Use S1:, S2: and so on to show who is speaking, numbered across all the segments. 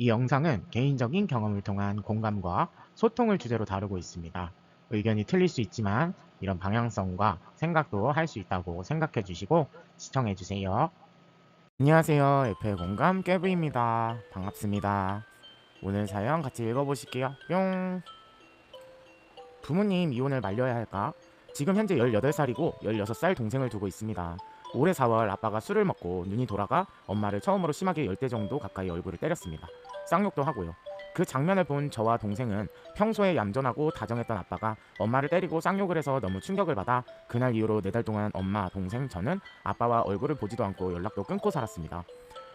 S1: 이 영상은 개인적인 경험을 통한 공감과 소통을 주제로 다루고 있습니다. 의견이 틀릴 수 있지만 이런 방향성과 생각도 할 수 있다고 생각해 주시고 시청해 주세요. 안녕하세요. F의 공감 깨브입니다. 반갑습니다. 오늘 사연 같이 읽어보실게요. 뿅. 부모님 이혼을 말려야 할까? 지금 현재 18살이고 16살 동생을 두고 있습니다. 올해 4월 아빠가 술을 먹고 눈이 돌아가 엄마를 처음으로 심하게 10대 정도 가까이 얼굴을 때렸습니다. 쌍욕도 하고요. 그 장면을 본 저와 동생은 평소에 얌전하고 다정했던 아빠가 엄마를 때리고 쌍욕을 해서 너무 충격을 받아 그날 이후로 4달 동안 엄마, 동생, 저는 아빠와 얼굴을 보지도 않고 연락도 끊고 살았습니다.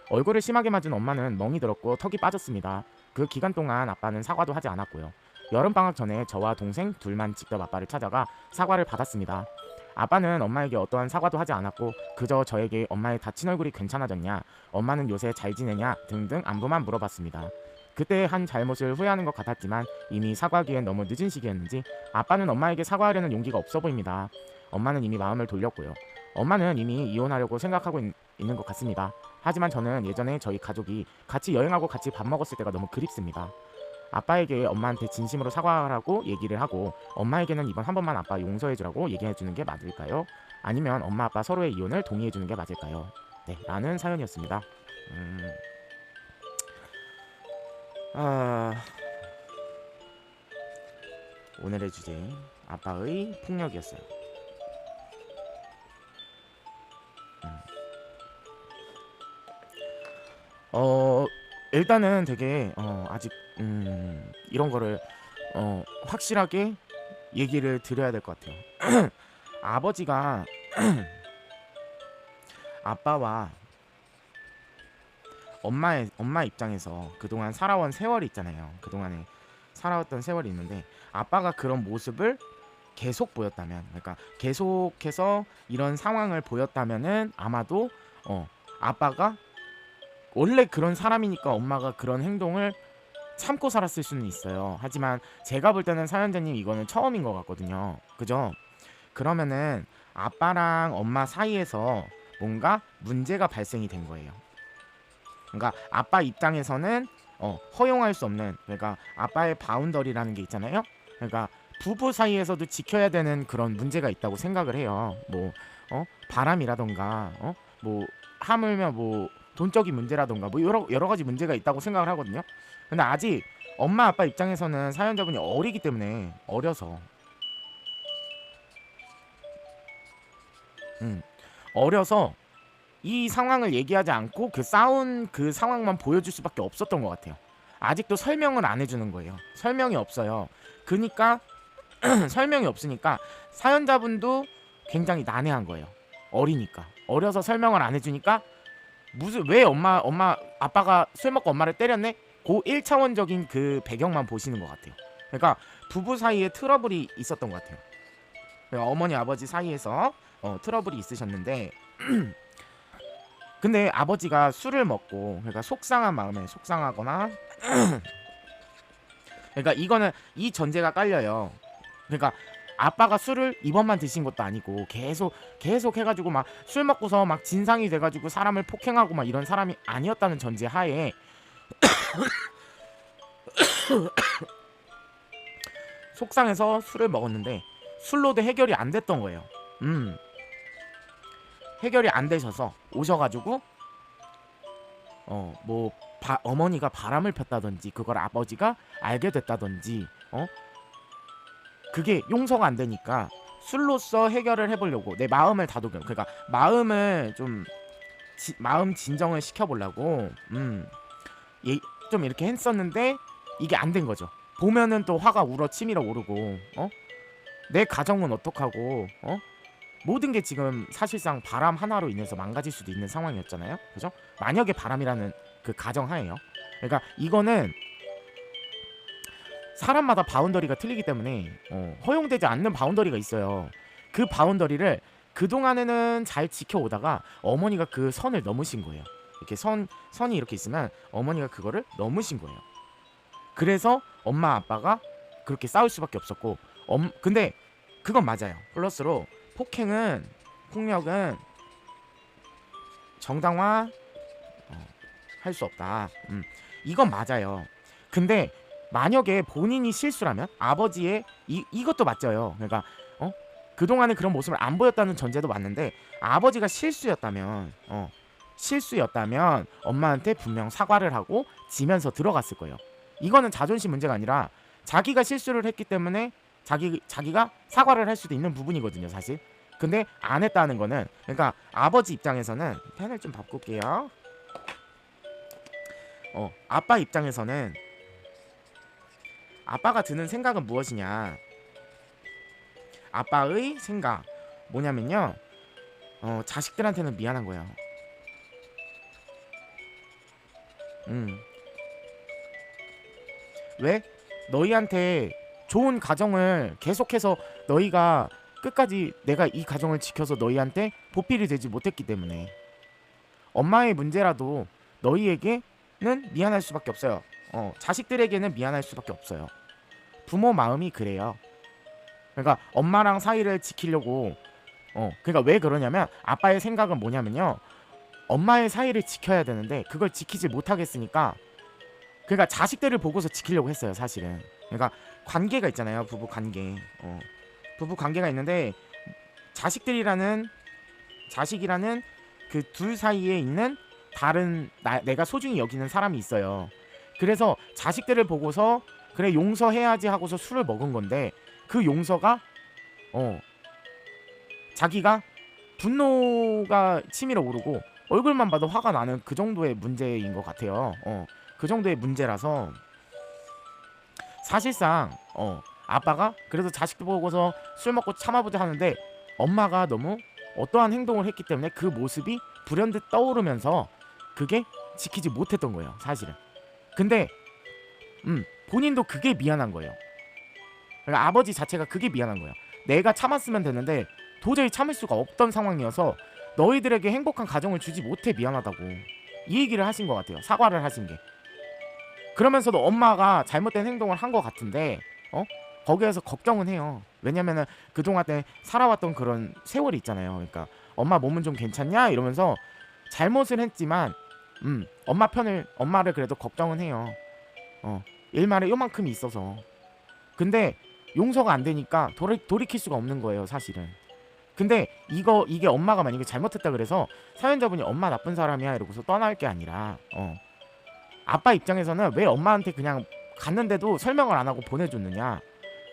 S1: 얼굴을 심하게 맞은 엄마는 멍이 들었고 턱이 빠졌습니다. 그 기간 동안 아빠는 사과도 하지 않았고요. 여름방학 전에 저와 동생 둘만 직접 아빠를 찾아가 사과를 받았습니다. 아빠는 엄마에게 어떠한 사과도 하지 않았고 그저 저에게 엄마의 다친 얼굴이 괜찮아졌냐, 엄마는 요새 잘 지내냐 등등 안부만 물어봤습니다. 그때 한 잘못을 후회하는 것 같았지만 이미 사과하기엔 너무 늦은 시기였는지 아빠는 엄마에게 사과하려는 용기가 없어 보입니다. 엄마는 이미 마음을 돌렸고요. 엄마는 이미 이혼하려고 생각하고 있, 있는 것 같습니다. 하지만 저는 예전에 저희 가족이 같이 여행하고 같이 밥 먹었을 때가 너무 그립습니다. 아빠에게 엄마한테 진심으로 사과하라고 얘기를 하고 엄마에게는 이번 한 번만 아빠 용서해주라고 얘기해주는 게 맞을까요? 아니면 엄마 아빠 서로의 이혼을 동의해주는 게 맞을까요? 네, 라는 사연이었습니다. 음... 아... 오늘의 주제 아빠의 폭력이었어요. 음. 어 일단은 되게 어 아직 음 이런 거를 어 확실하게 얘기를 드려야 될 것 같아요. 아버지가 아빠와 엄마의 엄마 입장에서 그동안 살아온 세월이 있잖아요. 그동안에 살아왔던 세월이 있는데 아빠가 그런 모습을 계속 보였다면 그러니까 계속해서 이런 상황을 보였다면은 아마도 어 아빠가 원래 그런 사람이니까 엄마가 그런 행동을 참고 살았을 수는 있어요. 하지만 제가 볼 때는 사연자님 이거는 처음인 것 같거든요. 그죠? 그러면은 아빠랑 엄마 사이에서 뭔가 문제가 발생이 된 거예요. 그러니까 아빠 입장에서는 어, 허용할 수 없는 그러니까 아빠의 바운더리라는 게 있잖아요. 그러니까 부부 사이에서도 지켜야 되는 그런 문제가 있다고 생각을 해요. 뭐 어? 바람이라던가 어? 뭐 하물며 뭐 돈적인 문제라던가 뭐 여러 여러 가지 문제가 있다고 생각을 하거든요. 근데 아직 엄마 아빠 입장에서는 사연자분이 어리기 때문에 어려서 음 어려서 이 상황을 얘기하지 않고 그 싸운 그 상황만 보여줄 수밖에 없었던 것 같아요. 아직도 설명을 안 해주는 거예요. 설명이 없어요. 그니까 설명이 없으니까 사연자분도 굉장히 난해한 거예요. 어리니까 어려서 설명을 안 해주니까 무슨 왜 엄마 엄마 아빠가 술 먹고 엄마를 때렸네? 그 1차원적인 그 배경만 보시는 것 같아요. 그러니까 부부 사이에 트러블이 있었던 것 같아요. 그러니까 어머니 아버지 사이에서 어, 트러블이 있으셨는데 근데 아버지가 술을 먹고 그러니까 속상한 마음에 속상하거나 그러니까 이거는 이 전제가 깔려요. 그러니까 아빠가 술을 이번만 드신 것도 아니고 계속 계속 해가지고 막 술 먹고서 막 진상이 돼가지고 사람을 폭행하고 막 이런 사람이 아니었다는 전제 하에 속상해서 술을 먹었는데 술로도 해결이 안 됐던 거예요. 음 해결이 안 되셔서 오셔가지고 어뭐 어머니가 바람을 폈다든지 그걸 아버지가 알게 됐다든지 어 그게 용서가 안 되니까 술로서 해결을 해보려고 내 마음을 다독여 그러니까 마음을 좀 지, 마음 진정을 시켜보려고 음, 예, 좀 이렇게 했었는데 이게 안 된 거죠. 보면은 또 화가 우러 치밀어 오르고 어? 내 가정은 어떡하고 어? 모든 게 지금 사실상 바람 하나로 인해서 망가질 수도 있는 상황이었잖아요. 그죠? 만약에 바람이라는 그 가정 하에요. 그러니까 이거는 사람마다 바운더리가 틀리기 때문에 어, 허용되지 않는 바운더리가 있어요. 그 바운더리를 그 동안에는 잘 지켜오다가 어머니가 그 선을 넘으신 거예요. 이렇게 선 선이 이렇게 있으면 어머니가 그거를 넘으신 거예요. 그래서 엄마 아빠가 그렇게 싸울 수밖에 없었고, 엄 근데 그건 맞아요. 플러스로 폭행은 폭력은 정당화 어, 할수 없다. 음. 이건 맞아요. 근데 만약에 본인이 실수라면 아버지의 이 이것도 맞죠요. 그러니까 어 그동안에 그런 모습을 안 보였다는 전제도 맞는데 아버지가 실수였다면 어 실수였다면 엄마한테 분명 사과를 하고 지면서 들어갔을 거예요. 이거는 자존심 문제가 아니라 자기가 실수를 했기 때문에 자기 자기가 사과를 할 수도 있는 부분이거든요, 사실. 근데 안 했다는 거는 그러니까 아버지 입장에서는 펜을 좀 바꿀게요. 어, 아빠 입장에서는 아빠가 드는 생각은 무엇이냐? 아빠의 생각 뭐냐면요. 어, 자식들한테는 미안한 거예요. 음. 왜? 너희한테 좋은 가정을 계속해서 너희가 끝까지 내가 이 가정을 지켜서 너희한테 보필이 되지 못했기 때문에 엄마의 문제라도 너희에게는 미안할 수밖에 없어요. 어, 자식들에게는 미안할 수밖에 없어요. 부모 마음이 그래요. 그러니까 엄마랑 사이를 지키려고 어, 그러니까 왜 그러냐면 아빠의 생각은 뭐냐면요. 엄마의 사이를 지켜야 되는데 그걸 지키지 못하겠으니까 그러니까 자식들을 보고서 지키려고 했어요, 사실은. 그러니까 관계가 있잖아요, 부부 관계. 어. 부부 관계가 있는데 자식들이라는 자식이라는 그 둘 사이에 있는 다른 나, 내가 소중히 여기는 사람이 있어요. 그래서 자식들을 보고서 그래 용서해야지 하고서 술을 먹은 건데 그 용서가 어 자기가 분노가 치밀어 오르고 얼굴만 봐도 화가 나는 그 정도의 문제인 것 같아요. 어, 그 정도의 문제라서 사실상 어, 아빠가 그래도 자식들 보고서 술 먹고 참아보자 하는데 엄마가 너무 어떠한 행동을 했기 때문에 그 모습이 불현듯 떠오르면서 그게 지키지 못했던 거예요, 사실은. 근데 음, 본인도 그게 미안한 거예요. 그러니까 아버지 자체가 그게 미안한 거예요. 내가 참았으면 되는데 도저히 참을 수가 없던 상황이어서 너희들에게 행복한 가정을 주지 못해 미안하다고 이 얘기를 하신 것 같아요. 사과를 하신 게. 그러면서도 엄마가 잘못된 행동을 한 것 같은데 어 거기에서 걱정은 해요. 왜냐면은 그동안 에 살아왔던 그런 세월이 있잖아요. 그러니까 엄마 몸은 좀 괜찮냐 이러면서 잘못을 했지만 음 엄마 편을 엄마를 그래도 걱정은 해요. 어 일말에 요만큼이 있어서. 근데 용서가 안 되니까 돌이, 돌이킬 수가 없는 거예요 사실은. 근데 이거 이게 엄마가 만약에 잘못했다 그래서 사연자분이 엄마 나쁜 사람이야 이러고서 떠날 게 아니라 어. 아빠 입장에서는 왜 엄마한테 그냥 갔는데도 설명을 안 하고 보내줬느냐.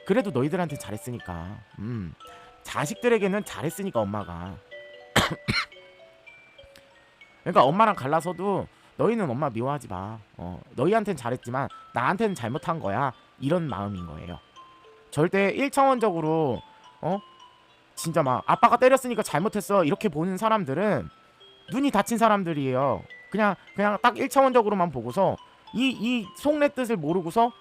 S1: 그래도 너희들한테 잘했으니까. 음 자식들에게는 잘했으니까 엄마가 그러니까 엄마랑 갈라서도 너희는 엄마 미워하지 마 어, 너희한테는 잘했지만 나한테는 잘못한 거야 이런 마음인 거예요 절대 1차원적으로 어 진짜 막 아빠가 때렸으니까 잘못했어 이렇게 보는 사람들은 눈이 다친 사람들이에요. 그냥 그냥 딱 1차원적으로만 보고서 이 이 속내 뜻을 모르고서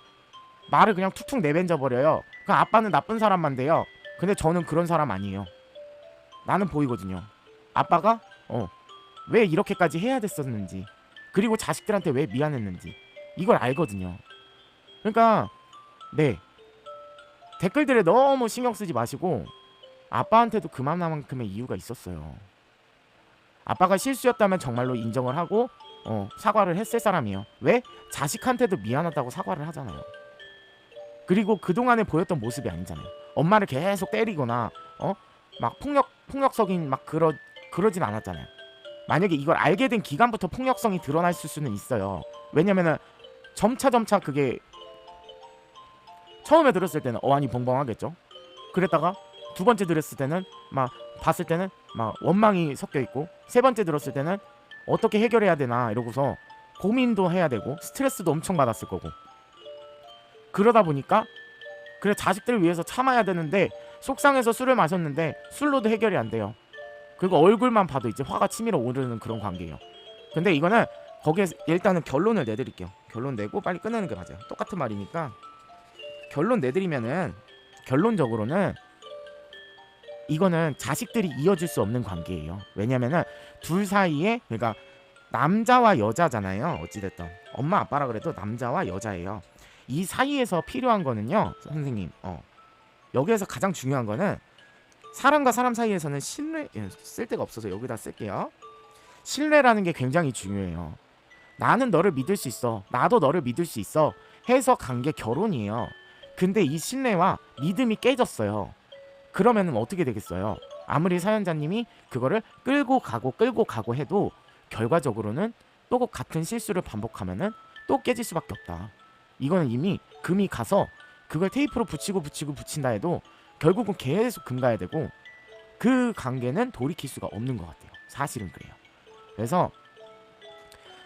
S1: 말을 그냥 툭툭 내뱉어 버려요. 그 아빠는 나쁜 사람만 돼요. 근데 저는 그런 사람 아니에요. 나는 보이거든요. 아빠가 어 왜 이렇게까지 해야 됐었는지 그리고 자식들한테 왜 미안했는지 이걸 알거든요. 그러니까 네 댓글들에 너무 신경 쓰지 마시고 아빠한테도 그만큼의 이유가 있었어요. 아빠가 실수였다면 정말로 인정을 하고 어, 사과를 했을 사람이에요. 왜? 자식한테도 미안하다고 사과를 하잖아요. 그리고 그동안에 보였던 모습이 아니잖아요. 엄마를 계속 때리거나 어? 막 폭력 폭력적인 막 그러 그러진 않았잖아요. 만약에 이걸 알게 된 기간부터 폭력성이 드러날 수는 있어요. 왜냐면은 점차 점차 그게 처음에 들었을 때는 어안이 벙벙하겠죠. 그랬다가 두 번째 들었을 때는 막 봤을 때는 막 원망이 섞여 있고 세 번째 들었을 때는 어떻게 해결해야 되나 이러고서 고민도 해야 되고 스트레스도 엄청 받았을 거고 그러다 보니까 그래 자식들을 위해서 참아야 되는데 속상해서 술을 마셨는데 술로도 해결이 안 돼요. 그리고 얼굴만 봐도 이제 화가 치밀어 오르는 그런 관계예요. 근데 이거는 거기에 일단은 결론을 내드릴게요. 결론 내고 빨리 끝내는 게 맞아요. 똑같은 말이니까 결론 내드리면은 결론적으로는 이거는 자식들이 이어질 수 없는 관계예요. 왜냐면은 둘 사이에 그러니까 남자와 여자잖아요. 어찌됐든 엄마 아빠라 그래도 남자와 여자예요. 이 사이에서 필요한 거는요, 선생님. 어. 여기에서 가장 중요한 거는 사람과 사람 사이에서는 신뢰 예, 쓸 데가 없어서 여기다 쓸게요. 신뢰라는 게 굉장히 중요해요. 나는 너를 믿을 수 있어. 나도 너를 믿을 수 있어. 해서 간 게 결혼이에요. 근데 이 신뢰와 믿음이 깨졌어요. 그러면은 어떻게 되겠어요? 아무리 사연자님이 그거를 끌고 가고 끌고 가고 해도 결과적으로는 또 같은 실수를 반복하면은 또 깨질 수밖에 없다. 이거는 이미 금이 가서 그걸 테이프로 붙이고 붙이고 붙인다 해도 결국은 계속 금 가야 되고 그 관계는 돌이킬 수가 없는 것 같아요. 사실은 그래요. 그래서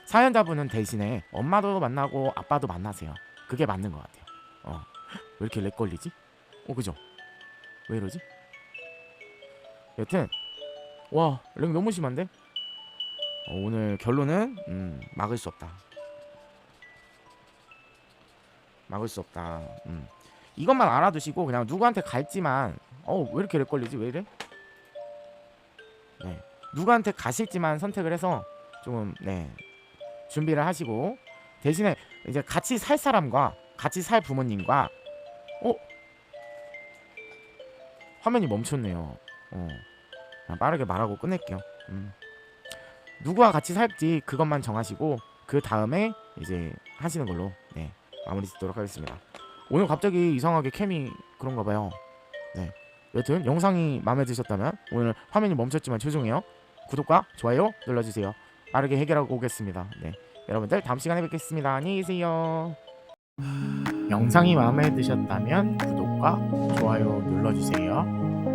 S1: 사연자분은 대신에 엄마도 만나고 아빠도 만나세요. 그게 맞는 것 같아요. 어. 왜 이렇게 렉 걸리지? 어 그죠? 왜 이러지? 여튼 와 렉 너무 심한데? 어, 오늘 결론은 음, 막을 수 없다. 막을 수 없다. 음. 이것만 알아두시고 그냥 누구한테 갈지만 어왜 이렇게 렉 걸리지? 왜 이래? 네 누구한테 가실지만 선택을 해서 조금 네 준비를 하시고 대신에 이제 같이 살 사람과 같이 살 부모님과 어 화면이 멈췄네요. 어 빠르게 말하고 끝낼게요. 음. 누구와 같이 살지 그것만 정하시고 그 다음에 이제 하시는 걸로 네 마무리 짓도록 하겠습니다. 오늘 갑자기 이상하게 캠이 그런가 봐요. 네. 여튼 영상이 마음에 드셨다면 오늘 화면이 멈췄지만 죄송해요. 구독과 좋아요 눌러주세요. 빠르게 해결하고 오겠습니다. 네. 여러분들 다음 시간에 뵙겠습니다. 안녕히 계세요. 영상이 마음에 드셨다면 구독과 좋아요 눌러주세요.